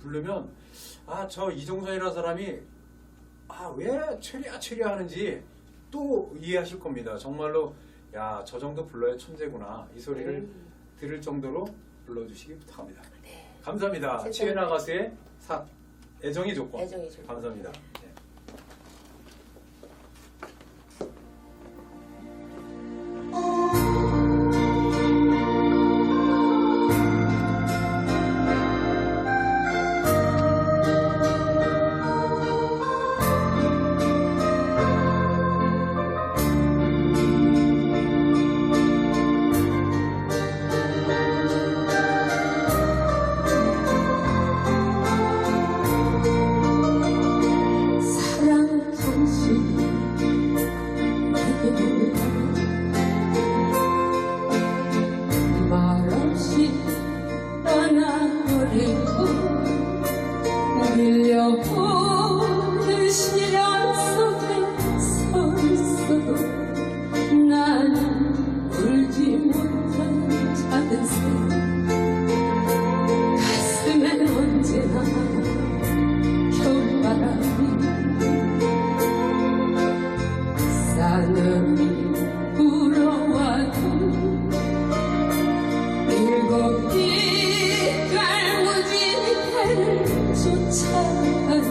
부르면 아 저 이종선이라는 사람이 아 왜 최리야 최리야 하는지 또 이해하실 겁니다. 정말로 야 저 정도 불러야 천재구나 이 소리를 음. 들을 정도로 불러주시기 부탁합니다. 네. 감사합니다. 최연아 가수의 사 애정의 조건. 애정의 조건. 감사합니다. 네. 작은 새 가슴엔 언제나 겨울바람이 싸늘히 불어와도 일곱 빛깔무진 해를 쫓아가는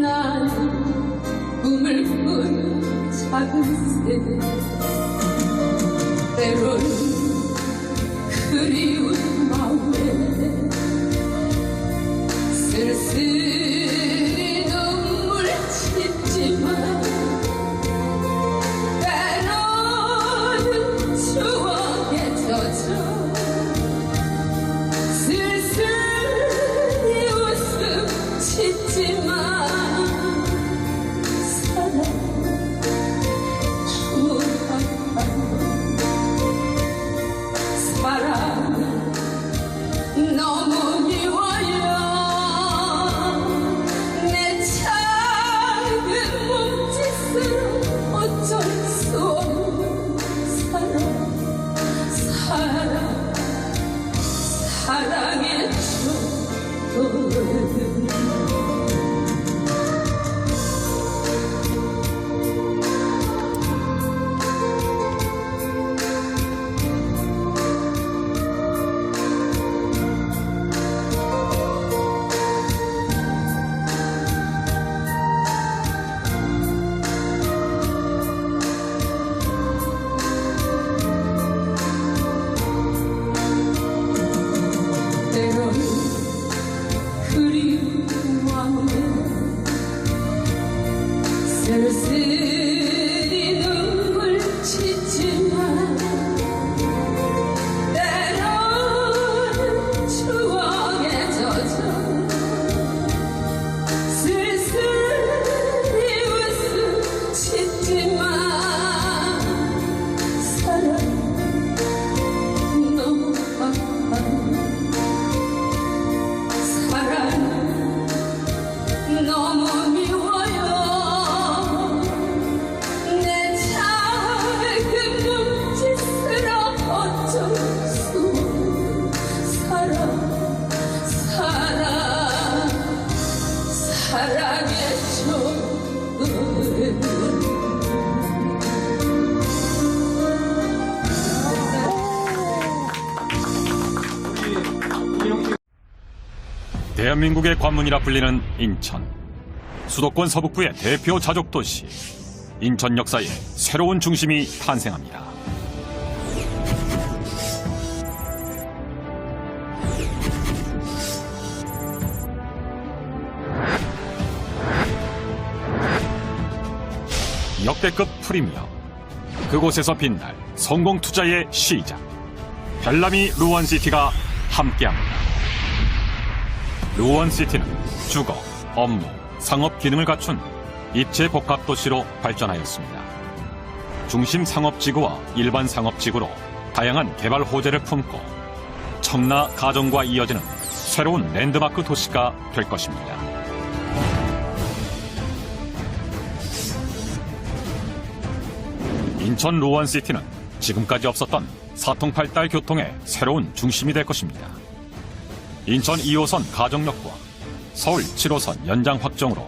나는 꿈을 꾸는 작은 새. 때론 그 Jersey. 대한민국의 관문이라 불리는 인천. 수도권 서북부의 대표 자족 도시. 인천 역사의 새로운 중심이 탄생합니다. 역대급 프리미엄. 그곳에서 빛날 성공 투자의 시작. 별남이 루원시티가 함께합니다. 루원시티는 주거, 업무, 상업 기능을 갖춘 입체 복합 도시로 발전하였습니다. 중심 상업지구와 일반 상업지구로 다양한 개발 호재를 품고 청라 가정과 이어지는 새로운 랜드마크 도시가 될 것입니다. 인천 루원시티는 지금까지 없었던 사통팔달 교통의 새로운 중심이 될 것입니다. 인천 2호선 가정역과 서울 7호선 연장 확정으로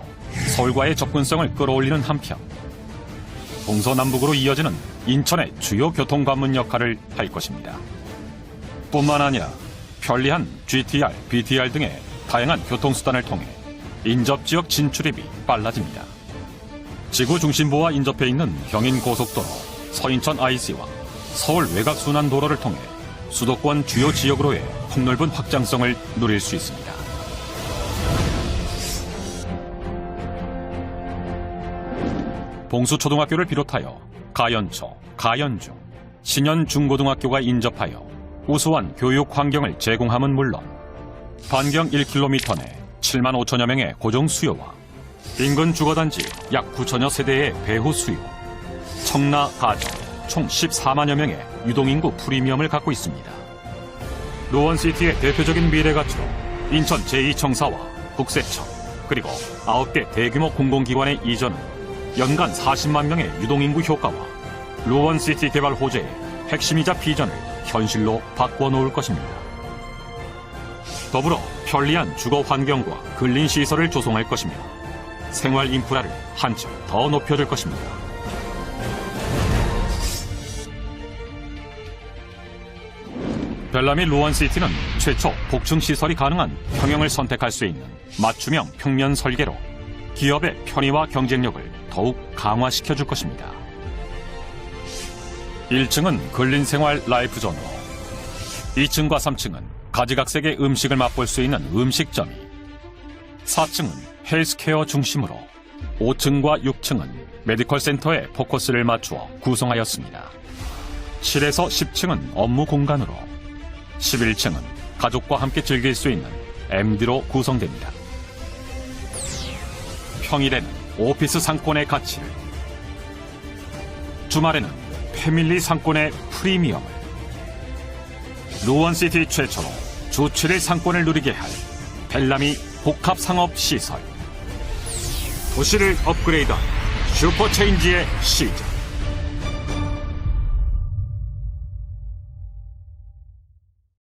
서울과의 접근성을 끌어올리는 한편 동서남북으로 이어지는 인천의 주요 교통 관문 역할을 할 것입니다. 뿐만 아니라 편리한 GTR, BTR 등의 다양한 교통수단을 통해 인접 지역 진출입이 빨라집니다. 지구 중심부와 인접해 있는 경인 고속도로, 서인천 IC와 서울 외곽순환 도로를 통해 수도권 주요 지역으로의 폭넓은 확장성을 누릴 수 있습니다. 봉수초등학교를 비롯하여 가연초, 가연중, 신현중고등학교가 인접하여 우수한 교육 환경을 제공함은 물론 반경 1km 내 7만 5천여 명의 고정 수요와 인근 주거단지 약 9천여 세대의 배후 수요, 청라 가정 총 14만여 명의 유동인구 프리미엄을 갖고 있습니다. 노원시티의 대표적인 미래 가치로 인천 제2청사와 국세청 그리고 9개 대규모 공공기관의 이전은 연간 40만 명의 유동인구 효과와 로원시티 개발 호재의 핵심이자 비전을 현실로 바꿔 놓을 것입니다. 더불어 편리한 주거 환경과 근린 시설을 조성할 것이며 생활 인프라를 한층 더 높여줄 것입니다. 벨라미 로원시티는 최초 복층 시설이 가능한 평형을 선택할 수 있는 맞춤형 평면 설계로 기업의 편의와 경쟁력을 더욱 강화시켜 줄 것입니다. 1층은 근린생활 라이프존으로 2층과 3층은 가지각색의 음식을 맛볼 수 있는 음식점이 4층은 헬스케어 중심으로 5층과 6층은 메디컬 센터에 포커스를 맞추어 구성하였습니다. 7에서 10층은 업무 공간으로 11층은 가족과 함께 즐길 수 있는 MD로 구성됩니다. 평일에는 오피스 상권의 가치를, 주말에는 패밀리 상권의 프리미엄을, 루원시티 최초로 주 7일 상권을 누리게 할 벨라미 복합상업시설. 도시를 업그레이드한 슈퍼체인지의 시작.